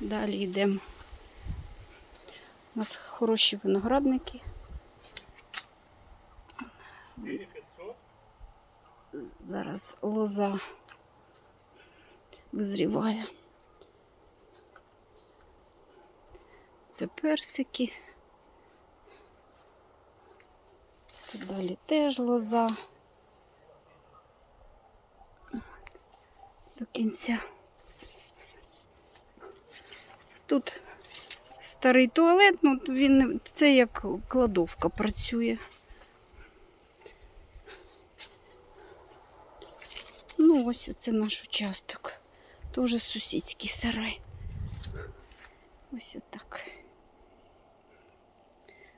Далі йдемо. У нас хороші виноградники. Зараз лоза визріває. Це персики. Тут далі теж лоза. До кінця. Тут старий туалет, ну він це як кладовка працює. Ну, ось це наш участок. Тоже сусідський сарай. Ось отак.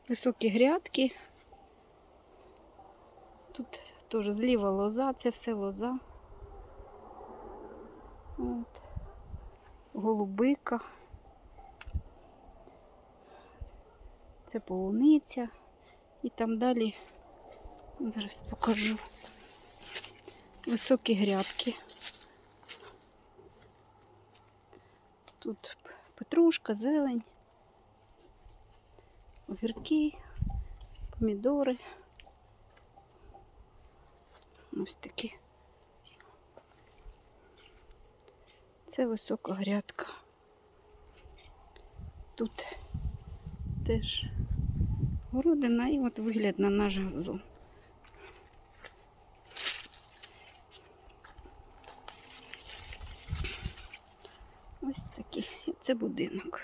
Високі грядки. Тут теж зліва лоза, це все лоза. От. Голубика. Це полуниця. І там далі, зараз покажу, високі грядки. Тут петрушка, зелень, огірки, помідори. Ось такі. Це висока грядка. Тут теж городина і от вигляд на наш газон. Ось такий. Це будинок.